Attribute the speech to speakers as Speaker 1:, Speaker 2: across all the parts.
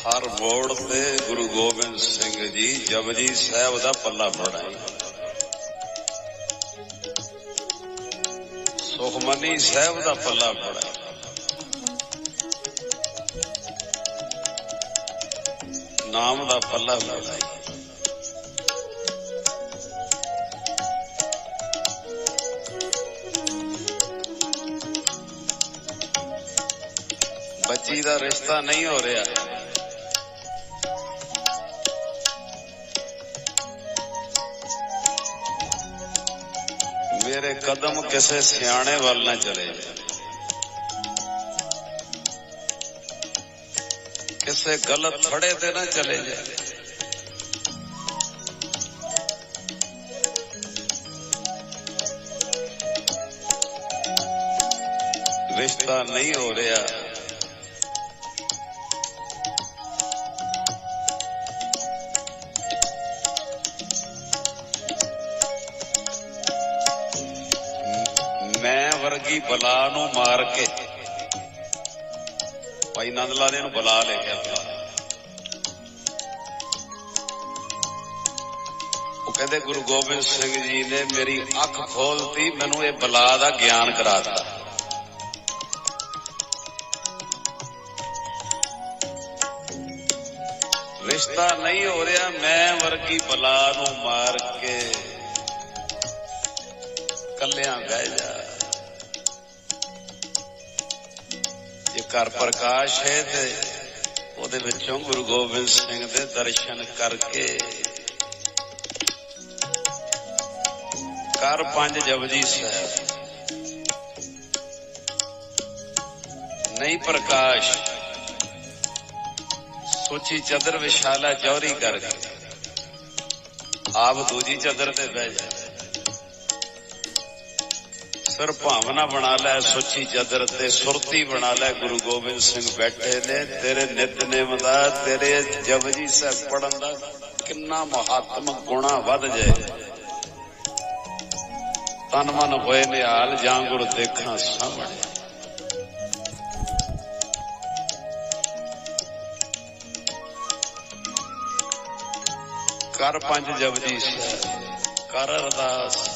Speaker 1: ਹਰ ਮੋੜ ਤੇ ਗੁਰੂ ਗੋਬਿੰਦ ਸਿੰਘ ਜੀ ਜਪਜੀ ਸਾਹਿਬ ਦਾ ਪੱਲਾ ਫੜਾਈ। ਸੁਖਮਨੀ ਸਾਹਿਬ ਦਾ ਪੱਲਾ ਫੜਾਈ। ਨਾਮ ਦਾ ਪੱਲਾ ਫੜਾਈ। ਬੱਚੀ ਦਾ ਰਿਸ਼ਤਾ ਨਹੀਂ ਹੋ ਰਿਹਾ। ਮੇਰੇ ਕਦਮ ਕਿਸੇ ਸਿਆਣੇ ਵੱਲ ਨਾ ਚਲੇ ਜਾਣ ਕਿਸੇ ਗਲਤ ਥੜੇ ਤੇ ਨਾ ਚਲੇ ਜਾਣ ਰਿਸ਼ਤਾ ਨਹੀਂ ਹੋ ਰਿਹਾ ਮੈਂ ਬਲਾ ਨੂੰ ਮਾਰ ਕੇ। ਭਾਈ ਨੰਦ ਲਾਲ ਨੇ ਨੂੰ ਬੁਲਾ ਲੈ ਕੇ ਬੁਲਾ ਉਹ ਕਹਿੰਦੇ, ਗੁਰੂ ਗੋਬਿੰਦ ਸਿੰਘ ਜੀ ਨੇ ਮੇਰੀ ਅੱਖ ਖੋਲਤੀ, ਮੈਨੂੰ ਇਹ ਬਲਾ ਦਾ ਗਿਆਨ ਕਰਾ ਦਿੱਤਾ। ਰਿਸ਼ਤਾ ਨਹੀਂ ਹੋ ਰਿਹਾ, ਮੈਂ ਵਰਗੀ ਬਲਾ ਨੂੰ ਮਾਰ ਕੇ ਕੱਲਿਆਂ ਬਹਿ ਜਾ। ਇਹ ਘਰ ਪ੍ਰਕਾਸ਼ ਹੈ ਤੇ ਉਹਦੇ ਵਿੱਚੋਂ ਗੁਰੂ ਗੋਬਿੰਦ ਸਿੰਘ ਦੇ ਦਰਸ਼ਨ ਕਰਕੇ ਕਰ ਪੰਜ ਜਪਜੀ ਸਾਹਿਬ। ਨਹੀਂ ਪ੍ਰਕਾਸ਼, ਸੋਚੀ ਚਦਰ ਵਿਸ਼ਾਲਾ ਜੌਰੀ ਕਰਕੇ। ਆਪ ਦੂਜੀ ਚਦਰ ਤੇ ਬਹਿ ਜਾ। ਸਰ ਭਾਵਨਾ ਬਣਾ ਲੈ, ਸੁੱਚੀ ਚਦਰ ਤੇ ਸੁਰਤੀ ਬਣਾ ਲੈ। ਗੁਰੂ ਗੋਬਿੰਦ ਸਿੰਘ ਬੈਠੇ ਨੇ, ਤੇਰੇ ਨਿਤਨੇਮ ਦਾ, ਤੇਰੇ ਜਪਜੀ ਸਾਹਿਬ ਪੜਨ ਦਾ ਕਿੰਨਾ ਮਹਾਤਮ ਗੁਣਾ ਵੱਧ ਜਾਏ। ਤਨ ਮਨ ਹੋਏ ਨਿਹਾਲ, ਜਾਂ ਗੁਰ ਦੇਖਾਂ ਸਾਹਮਣੇ। ਕਰ ਪੰਜ ਜਪਜੀ ਸਾਹਿਬ, ਕਰ ਅਰਦਾਸ।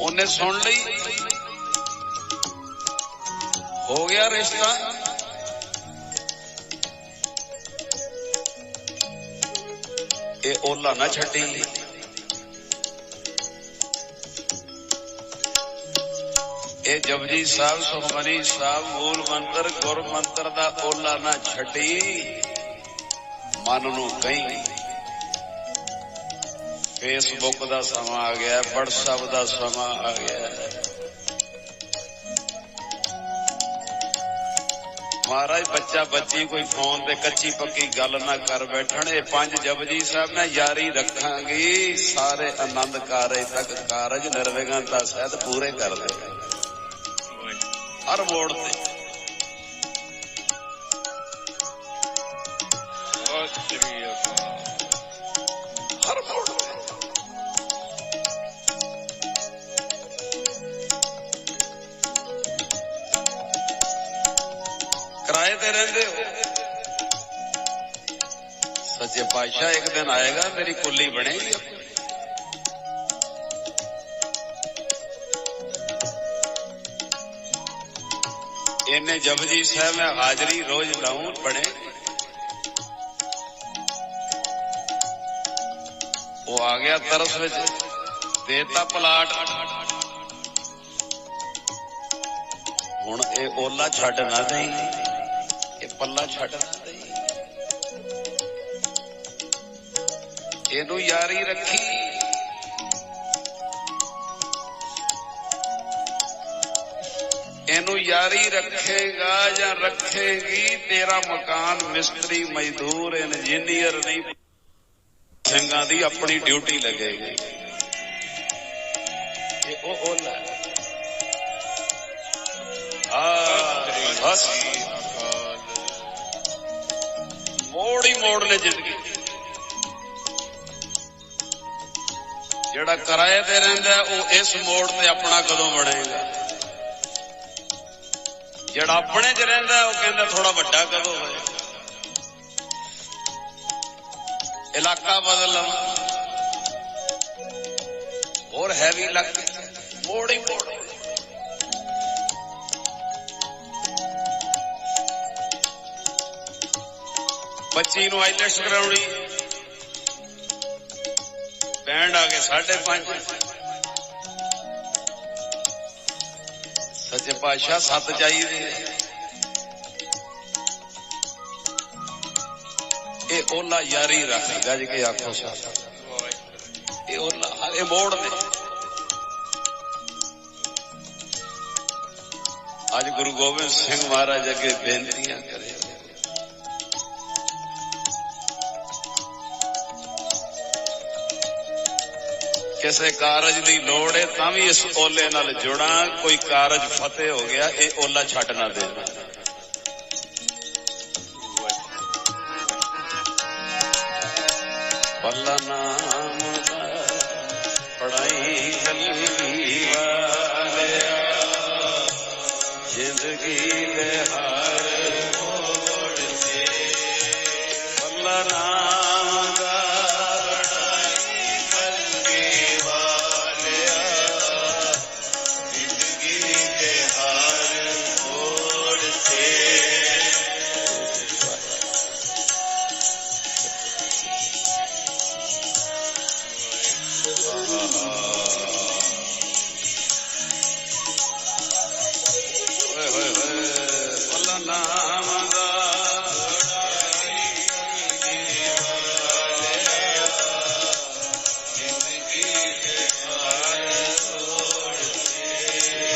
Speaker 1: ਉਹਨੇ ਸੁਣ ਲਈ। ਹੋ ਗਿਆ ਰਿਸ਼ਤਾ। ਇਹ ਓਲਾ ਨਾ ਛੱਡੀ। ਇਹ ਜਪਜੀ ਸਾਹਿਬ, ਸੁਖਮਨੀ ਸਾਹਿਬ, ਮੂਲ ਮੰਤਰ, ਗੁਰ ਮੰਤਰ ਦਾ ਓਲਾ ਨਾ ਛੱਡੀ। ਮਨ ਨੂੰ ਕਹੀਂ। ਫੇਸਬੁੱਕ ਦਾ ਸਮਾਂ ਆ ਗਿਆ, WhatsApp ਦਾ ਸਮਾਂ ਆ ਗਿਆ। ਮਹਾਰਾਜ, ਬੱਚਾ ਬੱਚੀ ਕੋਈ ਫੋਨ ਤੇ ਕੱਚੀ ਪੱਕੀ ਗੱਲ ਨਾ ਕਰ ਬੈਠਣ। ਇਹ ਪੰਜ ਜਪਜੀ ਸਾਹਿਬ ਨਾਲ ਯਾਰੀ ਰੱਖਾਂਗੀ। ਸਾਰੇ ਆਨੰਦ ਕਾਰਜ ਤੱਕ ਕਾਰਜ ਨਿਰਵਿਘਨ ਦਾ ਸਹਿਤ ਪੂਰੇ ਕਰ ਦੇ ਹਰ ਮੋੜ ਤੇ। ਹਰ ਕਿਰਾਏ ਤੇ ਰਹਿੰਦੇ ਹੋ। ਸੱਚੇ ਪਾਤਸ਼ਾਹ, ਇੱਕ ਦਿਨ ਆਏਗਾ, ਮੇਰੀ ਕੁੱਲੀ ਬਣੇਗੀ ਇਹਨੇ ਜਪਜੀ ਸਾਹਿਬ, ਮੈਂ ਹਾਜ਼ਰੀ ਰੋਜ਼ ਲਾਉਂ ਬਣੇ। ਉਹ ਆ ਗਿਆ ਤਰਸ ਵਿੱਚ। ਦੇਤਾ ਪਲਾਟ। ਹੁਣ ਇਹ ਓਲਾ ਛੱਡ ਨਾ ਦੇਈ। ਇਹ ਪੱਲਾ ਛੱਡ। ਨਾ ਦੇਈ ਇਹਨੂੰ ਯਾਰੀ ਰੱਖੀ। ਇਹਨੂੰ ਯਾਰੀ ਰੱਖੇਗਾ ਜਾਂ ਰੱਖੇਗੀ, ਤੇਰਾ ਮਕਾਨ ਮਿਸਤਰੀ ਮਜ਼ਦੂਰ ਇੰਜੀਨੀਅਰ ਨਹੀਂ। ਸਿੰਘਾਂ ਦੀ ਆਪਣੀ ਡਿਊਟੀ ਲੱਗੇਗੀ। ਇਹ ਉਹ ਓਲਾ ਆ ਬਸ ਮੋੜ ਹੀ ਜ਼ਿੰਦਗੀ। ਜਿਹੜਾ ਕਿਰਾਏ ਤੇ ਰਹਿੰਦਾ, ਉਹ ਇਸ ਮੋੜ ਤੇ ਆਪਣਾ ਕਦੋਂ ਬਣੇਗਾ ਜਿਹੜਾ ਆਪਣੇ ਚ ਰਹਿੰਦਾ, ਉਹ ਕਹਿੰਦਾ ਥੋੜਾ ਵੱਡਾ ਕਦੋਂ ਹੋਏ ਇਲਾਕਾ ਬਦਲਣ ਹੋਰ ਹੈਵੀ ਲੱਗ ਮੋੜ ਹੀ ਮੋੜ। ਬੱਚੀ ਨੂੰ ਆਈਲੈਟਸ ਕਰਾਉਣੀ ਬੈਂਡ ਆ ਗਏ 5.5 ਸੱਚੇ ਪਾਤਸ਼ਾਹ ਸੱਤ ਚਾਹੀਦੇ ਆ। ਇਹ ਓਲਾ ਯਾਰੀ ਰੱਖ ਗੱਜ ਕੇ ਆਖੋ ਸੱਤ ਇਹ ਓਲਾ ਇਹ ਮੋੜ ਨੇ ਅੱਜ ਗੁਰੂ ਗੋਬਿੰਦ ਸਿੰਘ ਮਹਾਰਾਜ ਅੱਗੇ ਬੇਨਤੀਆਂ ਕਰੇ ਕਿਸੇ ਕਾਰਜ ਦੀ ਲੋੜ ਹੈ ਤਾਂ ਵੀ ਇਸ ਓਲੇ ਨਾਲ ਜੁੜਾਂ। ਕੋਈ ਕਾਰਜ ਫਤਿਹ ਹੋ ਗਿਆ, ਇਹ ਓਲਾ ਛੱਡ ਨਾ ਦੇਣਾ ਪੱਲਾ ਨਾ ਓਏ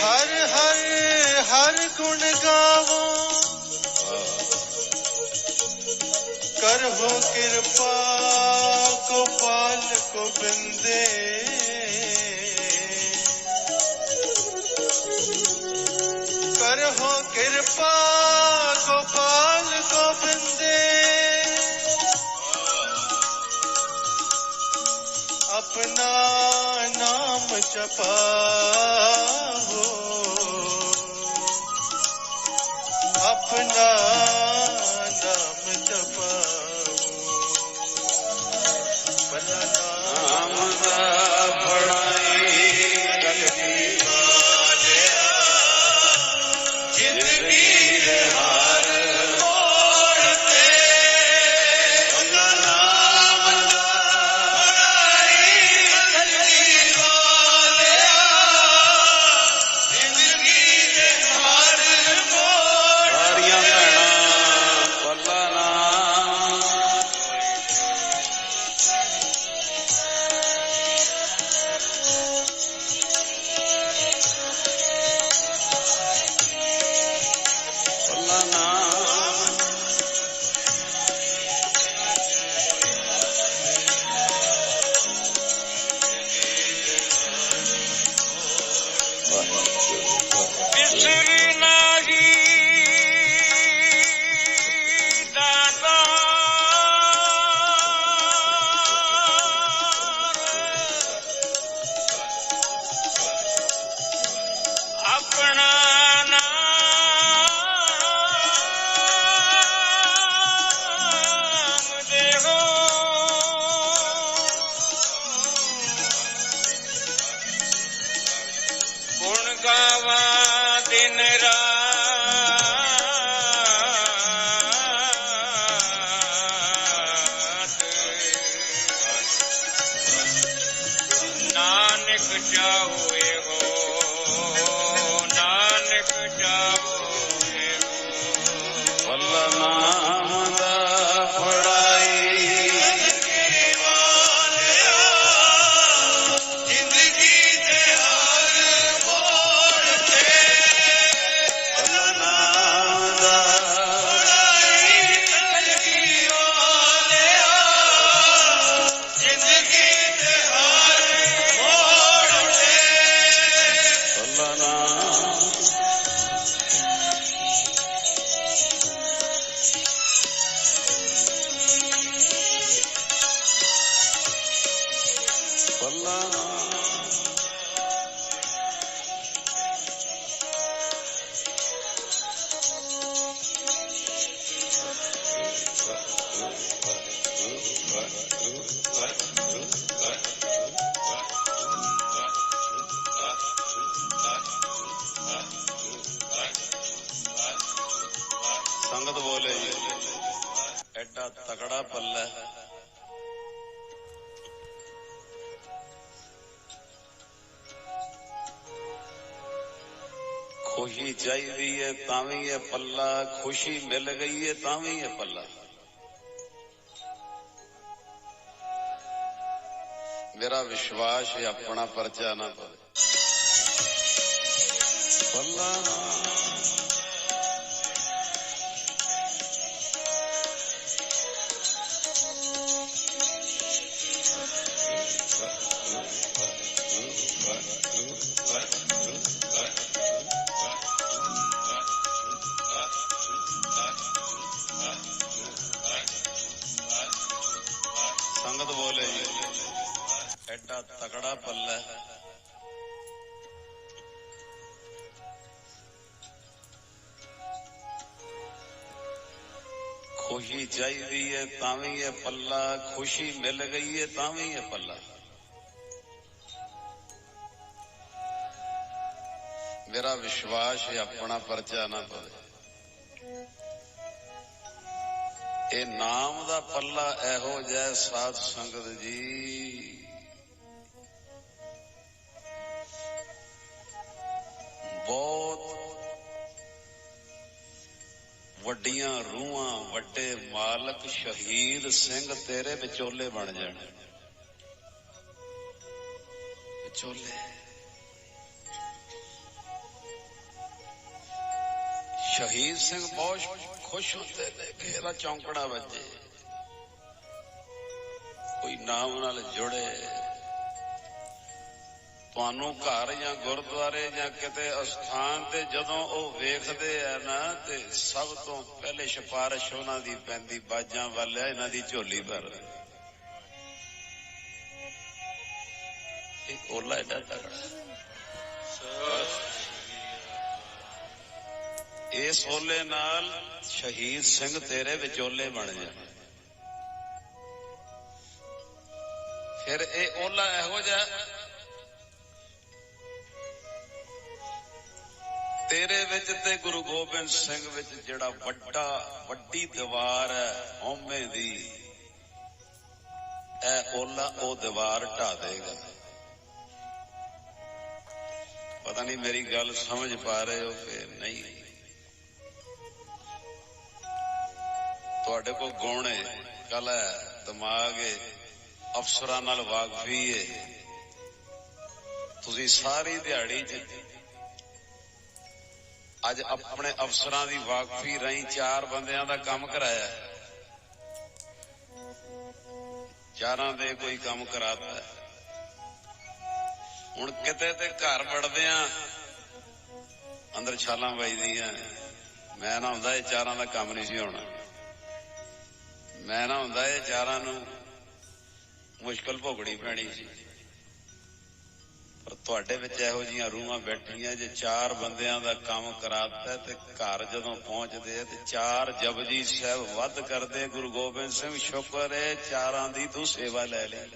Speaker 2: ਹਰ ਹਰ ਹਰ ਗੁਣ ਗਾਵੋ। ਕਰਹੁ ਕਿਰਪਾ ਗੋਪਾਲ ਗੋਬਿੰਦੇ।
Speaker 1: ਖੁਸ਼ੀ ਚਾਹੀਦੀ ਹੈ ਤਾਂ ਵੀ ਇਹ ਪੱਲਾ, ਖੁਸ਼ੀ ਮਿਲ ਗਈ ਹੈ ਤਾਂ ਵੀ ਇਹ ਪੱਲਾ। ਮੇਰਾ ਵਿਸ਼ਵਾਸ ਹੈ ਆਪਣਾ ਪਰਚਾ ਨਾ ਪਵੇ। ਪੱਲਾ ਖੁਸ਼ੀ ਚਾਹੀਦੀ ਹੈ ਤਾਂ ਵੀ ਇਹ ਪੱਲਾ ਖੁਸ਼ੀ ਮਿਲ ਗਈ ਹੈ ਤਾਂ ਵੀ ਇਹ ਪੱਲਾ। ਮੇਰਾ ਵਿਸ਼ਵਾਸ ਹੈ, ਆਪਣਾ ਪਰਚਾ ਨਾ ਪਵੇ। ਇਹ ਨਾਮ ਦਾ ਪੱਲਾ ਇਹੋ ਜੈ ਸਾਧ ਸੰਗਤ ਜੀ। ਬਹੁਤ ਵੱਡੀਆਂ ਰੂਹਾਂ, ਵੱਡੇ ਮਾਲਕ ਸ਼ਹੀਦ ਸਿੰਘ ਤੇਰੇ ਵਿਚੋਲੇ ਬਣ ਜਾਣ। ਵਿਚੋਲੇ। ਸ਼ਹੀਦ ਸਿੰਘ ਬਹੁਤ ਖੁਸ਼ ਹੁੰਦੇ ਨੇ ਕਿ ਇਹਦਾ ਚੌਂਕੜਾ ਵੱਜੇ ਕੋਈ ਨਾਮ ਨਾਲ ਜੁੜੇ। ਤੁਹਾਨੂੰ ਘਰ ਜਾਂ ਗੁਰਦੁਆਰੇ ਜਾਂ ਕਿਤੇ ਅਸਥਾਨ ਤੇ ਜਦੋਂ ਉਹ ਵੇਖਦੇ ਆ ਨਾ ਤੇ ਸਭ ਤੋਂ ਪਹਿਲੇ ਸਿਫਾਰਿਸ਼ ਉਹਨਾਂ ਦੀ ਪੈਂਦੀ, ਬਾਜਾਂ ਵੱਲ ਆ ਇਹਨਾਂ ਦੀ ਝੋਲੀ ਭਰ। ਇਹ ਓਲਾ ਏਡਾ ਤਗੜਾ ਇਸ ਓਲੇ ਨਾਲ ਸ਼ਹੀਦ ਸਿੰਘ ਤੇਰੇ ਵਿਚੋਲੇ ਬਣ ਜਾਣ। ਫਿਰ ਇਹ ਓਲਾ ਇਹੋ ਜਿਹਾ ਤੇਰੇ ਵਿੱਚ ਤੇ ਗੁਰੂ ਗੋਬਿੰਦ ਸਿੰਘ ਵਿੱਚ ਜਿਹੜਾ ਵੱਡਾ, ਵੱਡੀ ਦੀਵਾਰ ਹੈ ਹਉਮੈ ਦੀ ਇਹ ਓਲਾ ਉਹ ਦੀਵਾਰ ਢਾ ਦੇਗਾ। ਪਤਾ ਨਹੀਂ ਮੇਰੀ ਗੱਲ ਸਮਝ ਪਾ ਰਹੇ ਹੋ ਕਿ ਨਹੀਂ। ਤੁਹਾਡੇ ਕੋਲ ਗੁਣ ਹੈ, ਕਲਾ ਹੈ, ਦਿਮਾਗ ਹੈ, ਅਫਸਰਾਂ ਨਾਲ ਵਾਕਫੀ ਹੈ। ਤੁਸੀਂ ਸਾਰੀ ਦਿਹਾੜੀ ਚ ਅੱਜ ਆਪਣੇ ਅਫਸਰਾਂ ਦੀ ਵਾਕਫੀ ਰਹੀ ਚਾਰ ਬੰਦਿਆਂ ਦਾ ਕੰਮ ਕਰਾਇਆ। ਚਾਰਾਂ ਦੇ ਕੋਈ ਕੰਮ ਕਰਾਤਾ। ਹੁਣ ਕਿਤੇ ਤੇ ਘਰ ਵੜਦੇ ਆ, ਅੰਦਰ ਛਾਲਾਂ ਵੱਜਦੀਆਂ। ਮੈਂ ਨਾ ਹੁੰਦਾ ਇਹ ਚਾਰਾਂ ਦਾ ਕੰਮ ਨਹੀਂ ਸੀ ਹੋਣਾ। ਮੈਂ ਨਾ ਹੁੰਦਾ ਇਹ ਚਾਰਾਂ ਨੂੰ ਮੁਸ਼ਕਲ ਭੋਗਣੀ ਪੈਣੀ ਸੀ। ਪਰ ਤੁਹਾਡੇ ਵਿੱਚ ਇਹੋ ਜੀਆਂ ਰੂਹਾਂ ਬੈਠੀਆਂ ਜੇ ਚਾਰ ਬੰਦਿਆਂ ਦਾ ਕੰਮ ਕਰਾਤਾ ਤੇ ਘਰ ਜਦੋਂ ਪਹੁੰਚਦੇ ਆ ਤੇ ਚਾਰ ਜਪਜੀ ਸਾਹਿਬ ਵੱਧ ਕਰਦੇ, ਗੁਰੂ ਗੋਬਿੰਦ ਸਿੰਘ ਸ਼ੁਕਰ ਹੈ ਚਾਰਾਂ ਦੀ ਤੂੰ ਸੇਵਾ ਲੈ ਲਈ।